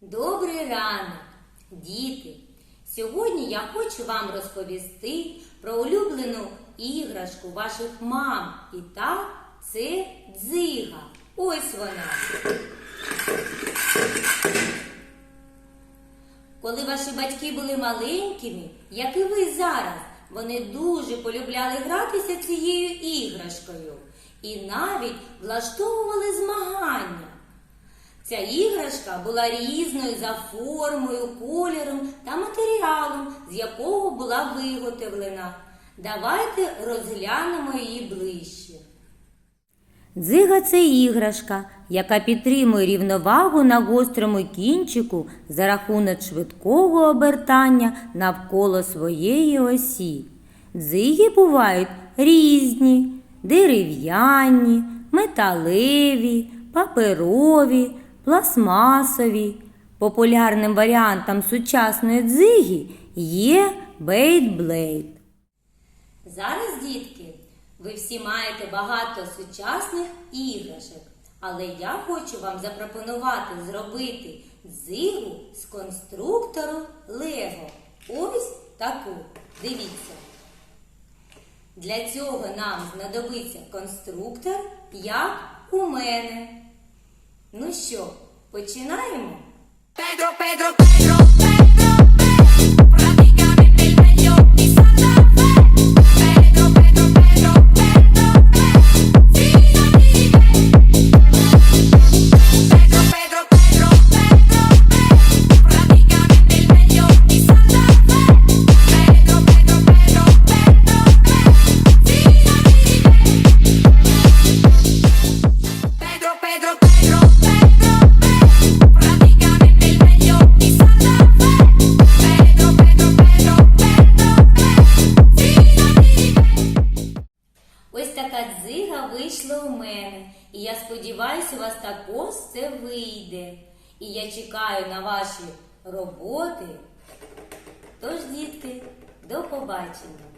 Добрий ранок, діти! Сьогодні я хочу вам розповісти про улюблену іграшку ваших мам. І так, це дзига. Ось вона. Коли ваші батьки були маленькими, як і ви зараз, вони дуже полюбляли гратися цією іграшкою і навіть влаштовували змагання. Ця іграшка була різною за формою, кольором та матеріалом, з якого була виготовлена. Давайте розглянемо її ближче. Дзига це іграшка, яка підтримує рівновагу на гострому кінчику за рахунок швидкого обертання навколо своєї осі. Дзиги бувають різні: дерев'яні, металеві, паперові, пластмасові. Популярним варіантом сучасної дзиги є бейтблейд. Зараз, дітки, ви всі маєте багато сучасних іграшок, але я хочу вам запропонувати зробити дзигу з конструктору Лего. Ось таку. Дивіться. Для цього нам знадобиться конструктор, як у мене. Ну що, починаємо? Pedro, Pedro, Pedro, Pedro, така дзига вийшла у мене. І я сподіваюся, у вас також це вийде. І я чекаю на ваші роботи. Тож, дітки, до побачення!